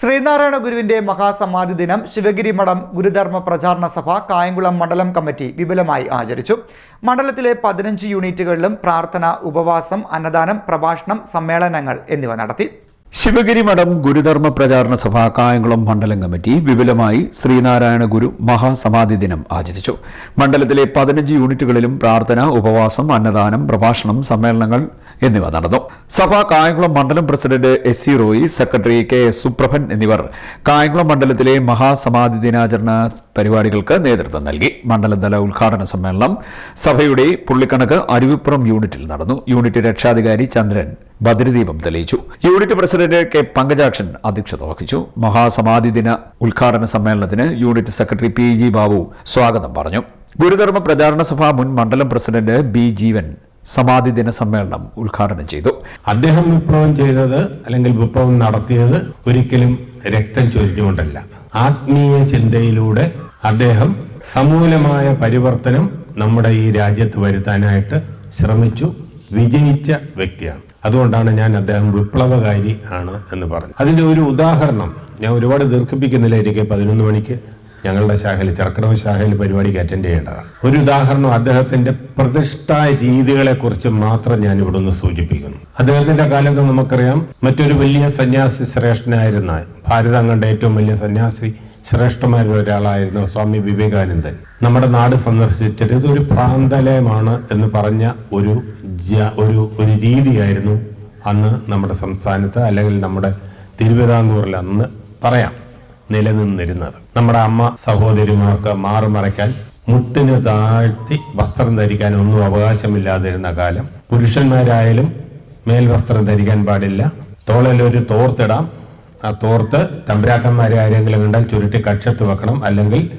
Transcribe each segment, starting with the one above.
ശ്രീനാരായണ ഗുരുവിന്റെ മഹാസമാധി ദിനം ശിവഗിരി മഠം ഗുരുധർമ്മ പ്രചാരണ സഭ കായംകുളം മണ്ഡലം കമ്മിറ്റി വിപുലമായി ആചരിച്ചു. മണ്ഡലത്തിലെ പതിനഞ്ച് യൂണിറ്റുകളിലും പ്രാർത്ഥന ഉപവാസം അന്നദാനം പ്രഭാഷണം സമ്മേളനങ്ങൾ എന്നിവ നടത്തി. ശിവഗിരി മഠം ഗുരുധർമ്മ പ്രചാരണ സഭ കായംകുളം മണ്ഡലം കമ്മിറ്റി വിപുലമായി ശ്രീനാരായണ ഗുരു മഹാസമാധി ദിനം ആചരിച്ചു. മണ്ഡലത്തിലെ പതിനഞ്ച് യൂണിറ്റുകളിലും പ്രാർത്ഥന ഉപവാസം അന്നദാനം പ്രഭാഷണം സമ്മേളനങ്ങൾ എന്നിവ നടന്നു. സഭ കായംകുളം മണ്ഡലം president S C Roy secretary K S Suprabhan എന്നിവർ കായംകുളം മണ്ഡലത്തിലെ മഹാസമാധി ദിനാചരണ പരിപാടികൾക്ക് നേതൃത്വം നൽകി. മണ്ഡലതല ഉദ്ഘാടന സമ്മേളനം സഭയുടെ പുള്ളിക്കണക്ക് അരുവിപ്പുറം യൂണിറ്റിൽ നടന്നു. യൂണിറ്റ് രക്ഷാധികാരി ചന്ദ്രൻ ഭദ്രദീപം തെളിയിച്ചു. യൂണിറ്റ് പ്രസിഡന്റ് കെ പങ്കജാക്ഷൻ അധ്യക്ഷത വഹിച്ചു. മഹാസമാധി ദിന ഉദ്ഘാടന സമ്മേളനത്തിന് unit secretary P G Babu സ്വാഗതം പറഞ്ഞു. ഗുരുധർമ്മ പ്രചാരണ സഭ മുൻ മണ്ഡലം പ്രസിഡന്റ് ബി ജീവൻ സമാധി ദിന സമ്മേളനം ഉദ്ഘാടനം ചെയ്തു. അദ്ദേഹം വിപ്ലവം ചെയ്തത് അല്ലെങ്കിൽ വിപ്ലവം നടത്തിയത് ഒരിക്കലും രക്തം ചൊരിഞ്ഞുകൊണ്ടല്ല. ആത്മീയ ചിന്തയിലൂടെ അദ്ദേഹം സമൂലമായ പരിവർത്തനം നമ്മുടെ ഈ രാജ്യത്ത് വരുത്താനായിട്ട് ശ്രമിച്ചു. വിജയിച്ച വ്യക്തിയാണ്. അതുകൊണ്ടാണ് ഞാൻ അദ്ദേഹം വിപ്ലവകാരി ആണ് എന്ന് പറഞ്ഞു അതിന്റെ ഒരു ഉദാഹരണം ഞാൻ ഒരുപാട് ദീർഘിപ്പിക്കുന്നില്ല എനിക്ക് പതിനൊന്ന് മണിക്ക് ഞങ്ങളുടെ ശാഖയിൽ ചർക്കടവ് ശാഖയിൽ പരിപാടിക്ക് അറ്റൻഡ് ചെയ്യേണ്ടതാണ്. ഒരു ഉദാഹരണം അദ്ദേഹത്തിന്റെ പ്രതിഷ്ഠാ രീതികളെ കുറിച്ച് മാത്രം ഞാൻ ഇവിടെ നിന്ന് സൂചിപ്പിക്കുന്നു. അദ്ദേഹത്തിന്റെ കാലത്ത് നമുക്കറിയാം മറ്റൊരു വലിയ സന്യാസി ശ്രേഷ്ഠനായിരുന്ന ഭാരതം കണ്ട ഏറ്റവും വലിയ സന്യാസി ശ്രേഷ്ഠമാരിൽ ഒരാളായിരുന്നു സ്വാമി വിവേകാനന്ദൻ. നമ്മുടെ നാട് സന്ദർശിച്ചിട്ട് ഇതൊരു പ്രാന്തലയമാണ് എന്ന് പറഞ്ഞ ഒരു ഒരു ഒരു രീതിയായിരുന്നു അന്ന് നമ്മുടെ സംസ്ഥാനത്ത് അല്ലെങ്കിൽ നമ്മുടെ തിരുവിതാംകൂറിൽ അന്ന് പറയാം നിലനിന്നിരുന്നത്. നമ്മുടെ അമ്മ സഹോദരിമാർക്ക് മാറുമറയ്ക്കാൻ മുട്ടിന് താഴ്ത്തി വസ്ത്രം ധരിക്കാൻ ഒന്നും അവകാശമില്ലാതിരുന്ന കാലം. പുരുഷന്മാരായാലും മേൽവസ്ത്രം ധരിക്കാൻ പാടില്ല. തോളിലൊരു തോർത്തിടാം ആ തോർത്ത് തമ്പുരാക്കന്മാരെ ആരെങ്കിലും കണ്ടാൽ ചുരുട്ടി കക്ഷത്ത് വെക്കണം അല്ലെങ്കിൽ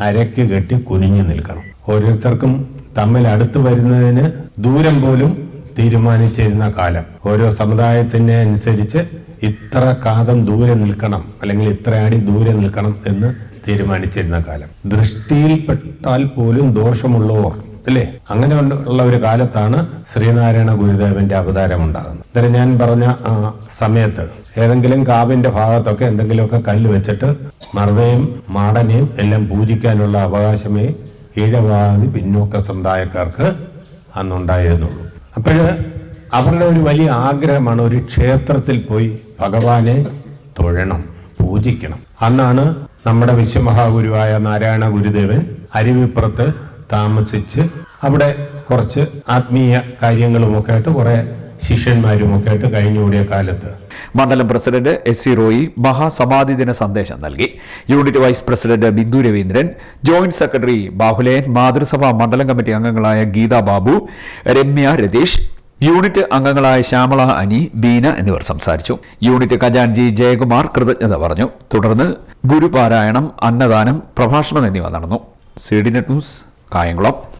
അരയ്ക്ക് കെട്ടി കുനിഞ്ഞു നിൽക്കണം. ഓരോരുത്തർക്കും തമ്മിൽ അടുത്ത് വരുന്നതിന് ദൂരം പോലും തീരുമാനിച്ചിരുന്ന കാലം. ഓരോ സമുദായത്തിനെ അനുസരിച്ച് ഇത്ര കാതം ദൂരെ നിൽക്കണം അല്ലെങ്കിൽ ഇത്ര അടി ദൂരെ നിൽക്കണം എന്ന് തീരുമാനിച്ചിരുന്ന കാലം. ദൃഷ്ടിയിൽപ്പെട്ടാൽ പോലും ദോഷമുള്ളവർ അല്ലേ? അങ്ങനെ ഉള്ള ഒരു കാലത്താണ് ശ്രീനാരായണ ഗുരുദേവന്റെ അവതാരം ഉണ്ടാകുന്നത്. അന്നേരം ഞാൻ പറഞ്ഞ സമയത്ത് ഏതെങ്കിലും കാവിന്റെ ഭാഗത്തൊക്കെ എന്തെങ്കിലുമൊക്കെ കല്ല് വെച്ചിട്ട് മറുതയും മാടനെയും എല്ലാം പൂജിക്കാനുള്ള അവകാശമേ ഈഴവാദി പിന്നോക്ക സമുദായക്കാർക്ക് അന്നുണ്ടായിരുന്നുള്ളൂ. അപ്പോഴ് അവരുടെ ഒരു വലിയ ആഗ്രഹമാണ് ഒരു ക്ഷേത്രത്തിൽ പോയി ഭഗവാനെ തൊഴണം പൂജിക്കണം. അന്നാണ് നമ്മുടെ വിശ്വമഹാഗുരുവായ നാരായണ ഗുരുദേവൻ അരുവിപ്പുറത്ത് താമസിച്ച് അവിടെ കുറച്ച് ആത്മീയ കാര്യങ്ങളുമൊക്കെ ആയിട്ട് കുറെ ശിഷ്യന്മാരുമൊക്കെ ആയിട്ട് കഴിഞ്ഞുകൂടിയ കാലത്ത്. മണ്ഡലം പ്രസിഡന്റ് എസ് സി റോയി മഹാസമാധി ദിന സന്ദേശം നൽകി. Unit vice president Bindu Raveendran joint secretary Bahulean മാതൃസഭാ മണ്ഡലം കമ്മിറ്റി അംഗങ്ങളായ ഗീതാ ബാബു രമ്യ രതീഷ് യൂണിറ്റ് അംഗങ്ങളായ ശ്യാമള അനി ബീന എന്നിവർ സംസാരിച്ചു. യൂണിറ്റ് ഖജാൻജി ജയകുമാർ കൃതജ്ഞത പറഞ്ഞു. തുടർന്ന് ഗുരുപാരായണം അന്നദാനം പ്രഭാഷണം എന്നിവ നടന്നു. C D net news กายแลบ